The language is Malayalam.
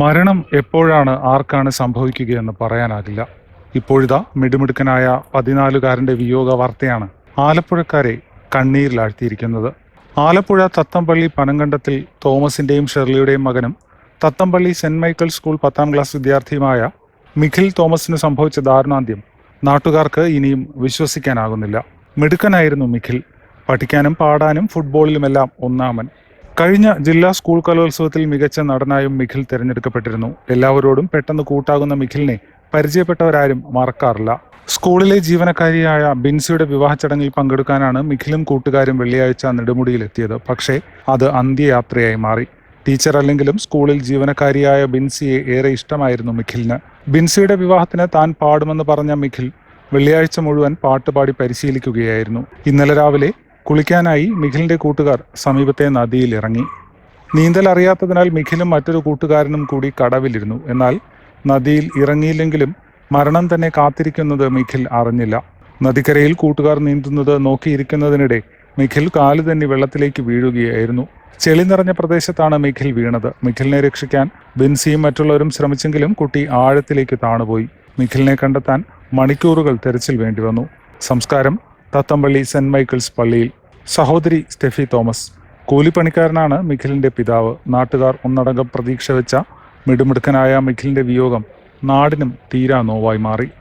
മരണം എപ്പോഴാണ് ആർക്കാണ് സംഭവിക്കുകയെന്ന് പറയാനാകില്ല. ഇപ്പോഴിതാ മിടുമിടുക്കനായ പതിനാലുകാരന്റെ വിയോഗ വാർത്തയാണ് ആലപ്പുഴക്കാരെ കണ്ണീരിലാഴ്ത്തിയിരിക്കുന്നത്. ആലപ്പുഴ തത്തമ്പള്ളി പനങ്കണ്ടത്തിൽ തോമസിന്റെയും ഷെർലിയുടെയും മകനും തത്തമ്പള്ളി സെന്റ് മൈക്കിൾ സ്കൂൾ പത്താം ക്ലാസ് വിദ്യാർത്ഥിയുമായ മിഖിൽ തോമസിന് സംഭവിച്ച ദാരുണാന്ത്യം നാട്ടുകാർക്ക് ഇനിയും വിശ്വസിക്കാനാകുന്നില്ല. മിടുക്കനായിരുന്നു മിഖിൽ. പഠിക്കാനും പാടാനും ഫുട്ബോളിലുമെല്ലാം ഒന്നാമൻ. കഴിഞ്ഞ ജില്ലാ സ്കൂൾ കലോത്സവത്തിൽ മികച്ച നടനായും മിഖിൽ തിരഞ്ഞെടുക്കപ്പെട്ടിരുന്നു. എല്ലാവരോടും പെട്ടെന്ന് കൂട്ടാകുന്ന മിഖിലിനെ പരിചയപ്പെട്ടവരാരും മറക്കാറില്ല. സ്കൂളിലെ ജീവനക്കാരിയായ ബിൻസിയുടെ വിവാഹ ചടങ്ങിൽ പങ്കെടുക്കാനാണ് മിഖിലും കൂട്ടുകാരും വെള്ളിയാഴ്ച നെടുമുടിയിലെത്തിയത്. പക്ഷേ അത് അന്ത്യയാത്രയായി മാറി. ടീച്ചർ അല്ലെങ്കിലും സ്കൂളിൽ ജീവനക്കാരിയായ ബിൻസിയെ ഏറെ ഇഷ്ടമായിരുന്നു മിഖിലിന്. ബിൻസിയുടെ വിവാഹത്തിന് താൻ പാടുമെന്ന് പറഞ്ഞ മിഖിൽ വെള്ളിയാഴ്ച മുഴുവൻ പാട്ടുപാടി പരിശീലിക്കുകയായിരുന്നു. ഇന്നലെ രാവിലെ കുളിക്കാനായി മിഖിലിന്റെ കൂട്ടുകാർ സമീപത്തെ നദിയിൽ ഇറങ്ങി. നീന്തൽ അറിയാത്തതിനാൽ മിഖിലും മറ്റൊരു കൂട്ടുകാരനും കൂടി കടവിലിരുന്നു. എന്നാൽ നദിയിൽ ഇറങ്ങിയില്ലെങ്കിലും മരണം തന്നെ കാത്തിരിക്കുന്നത് മിഖിൽ അറിഞ്ഞില്ല. നദിക്കരയിൽ കൂട്ടുകാർ നീന്തുന്നത് നോക്കിയിരിക്കുന്നതിനിടെ മിഖിൽ കാൽ തന്നെ വെള്ളത്തിലേക്ക് വീഴുകയായിരുന്നു. ചെളി നിറഞ്ഞ പ്രദേശത്താണ് മിഖിൽ വീണത്. മിഖിലിനെ രക്ഷിക്കാൻ ബിൻസിയും മറ്റുള്ളവരും ശ്രമിച്ചെങ്കിലും കുട്ടി ആഴത്തിലേക്ക് താണുപോയി. മിഖിലിനെ കണ്ടെത്താൻ മണിക്കൂറുകൾ തെരച്ചിൽ വേണ്ടി വന്നു സംസ്കാരം തത്തമ്പള്ളി സെന്റ് മൈക്കിൾസ് പള്ളിയിൽ സഹോദരി സ്റ്റെഫി തോമസ്. കൂലിപ്പണിക്കാരനാണ് മിഖിലിന്റെ പിതാവ്. നാട്ടുകാർ ഒന്നടങ്കം പ്രതീക്ഷ വെച്ച മിടുമിടുക്കനായ മിഖിലിന്റെ വിയോഗം നാടിനും തീരാ നോവായി മാറി.